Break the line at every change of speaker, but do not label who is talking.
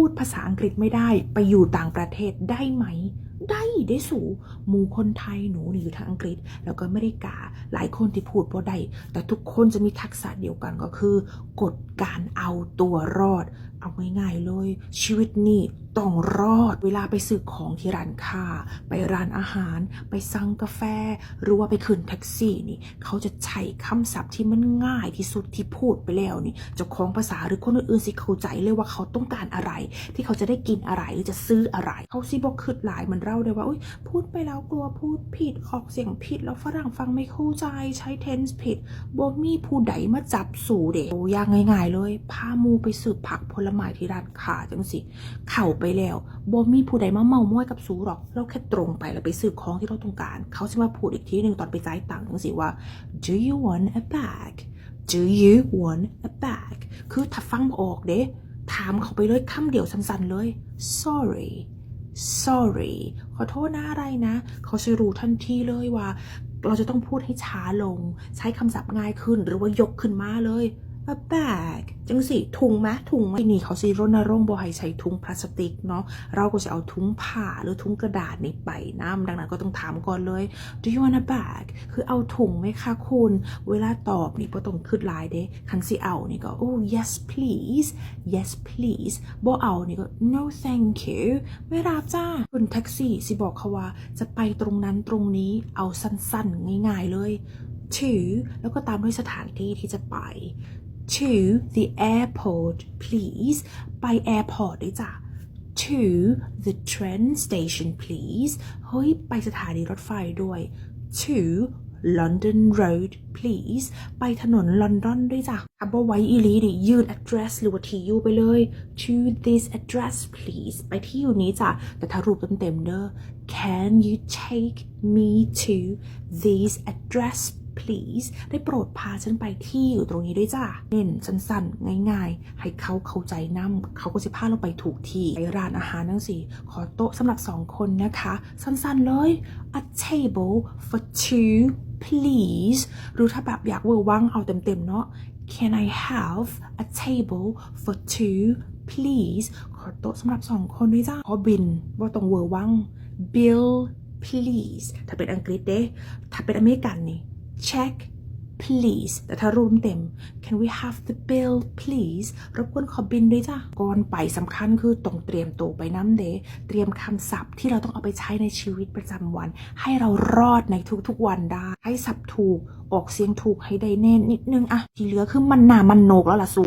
พูดภาษาอังกฤษไม่ได้ไปอยู่ต่างประเทศได้ไหม ได้ได้สูหมู่คนไทยหนูนี่อยู่ทางอังกฤษ แล้วก็อเมริกาหลายคนที่พูดพอได้ แต่ทุกคนจะมีทักษะเดียวกันก็คือ กฎการเอาตัวรอด เอาง่ายๆเลย ชีวิตนี่ ต้องรอดเวลาไปซื้อของที่ร้านค้า ไปร้านอาหาร ไปสั่งกาแฟ หรือว่าไปขึ้นแท็กซี่นี่ เขาจะใช้คำศัพท์ที่มันง่ายที่สุดที่พูดไปแล้วนี่จ้าของภาษาหรือคนอื่นๆสิเข้าใจเลยว่าเขาต้องการอะไร ที่เขาจะได้กินอะไรหรือจะซื้ออะไร เขาสิบอกคืดหลายเหมือนเราเลยว่าอุยพูดไปแล้วกลัวพูดผิดออกเสียงผิด แล้วฝรั่งฟังไม่เข้าใจใช้ tense ผิดบ่มีผู้ใดมาจับสู่เด็กยากง่าย ๆ เลยพาหมูไปสืบผักผลไม้ที่ร้านค้าจังสิ เข้าไปแล้วบ่มีผู้ใดมาเมาม้อยกับสูหรอก เราแค่ตรงไปแล้วไปซื้อของที่เราต้องการ เขาจะมาพูดอีกทีหนึ่งตอนไปจ่ายตังค์จังสิว่า do you want a bag do you want a bag คือถ้าฟังออกเด้ถามเขาไปเลยคำเดียวสั้นๆเลย sorry sorry ขอโทษนะอะไรนะ เขาจะรู้ทันทีเลยว่า เราจะต้องพูดให้ช้าลง ใช้คำศัพท์ง่ายขึ้นหรือว่ายกขึ้นมาเลย a bag จังสิถุงไหมถุงไหมนี่เขาสิรณรงค์บ่ให้ใช้ถุงพลาสติกเนาะเราก็จะเอาถุงผ้าหรือถุงกระดาษนี่ไปน้ำดังนั้นก็ต้องถามก่อนเลย do you want a bag คือเอาถุงไหมคะคุณ เวลาตอบนี่บ่ต้องขึ้นลายเด้คันสิเอานี่ก็ oh yes please yes please บ่เอานี่ก็ no thank you ไม่รับจ้าคุณแท็กซี่สิบอกเขาว่า จะไปตรงนั้นตรงนี้เอาสั้นๆ ง่ายๆเลย to แล้วก็ตามด้วยสถานที่ที่จะไป to the airport please ไป airport ด้วยจ้ะ to the train station please เฮ้ย ไปสถานีรถไฟด้วย to London Road please ไปถนนลอนดอนด้วยจ้ะอับไว้อีลีดิยืน address หรือว่าที่อยู่ไปเลย to this address please ไปที่อยู่นี้จ้ะ แต่ถ้ารูปเต็มๆเด้อ can you take me to this address please ได้โปรดพาฉันไปที่อยู่ตรงนี้ด้วยจ้าเน้นสั้นๆ ง่ายๆ ให้เขาเข้าใจนํเขาก็จะพาเราไปถูกที่ไปร้านอาหารนั่งสิขอโต๊ะสำหรับสองคนนะคะ สั้นๆเลย a table for two please หรือถ้าแบบอยากเวอร์วังเอาเต็มๆเนาะ Can I have a table for two please ขอโต๊ะสำหรับสองคนด้วยจ้าขอบินว่าต้องเวอร์วัง bill please ถ้าเป็นอังกฤษเด้ถ้าเป็นอเมริกันนี่ check please แต่ถ้ารวมเต็ม can we have the bill please รบกวนขอบินด้วยจ้ะ ก่อนไปสำคัญคือต้องเตรียมตัวไปน้ำเดเตรียมคำศัพท์ที่เราต้องเอาไปใช้ในชีวิตประจำวัน ให้เรารอดในทุกๆวันได้ ให้ศัพท์ถูก ออกเสียงถูกให้ได้แน่นิดนึงอะ ที่เหลือคือมันหนามันโหนกแล้วล่ะสู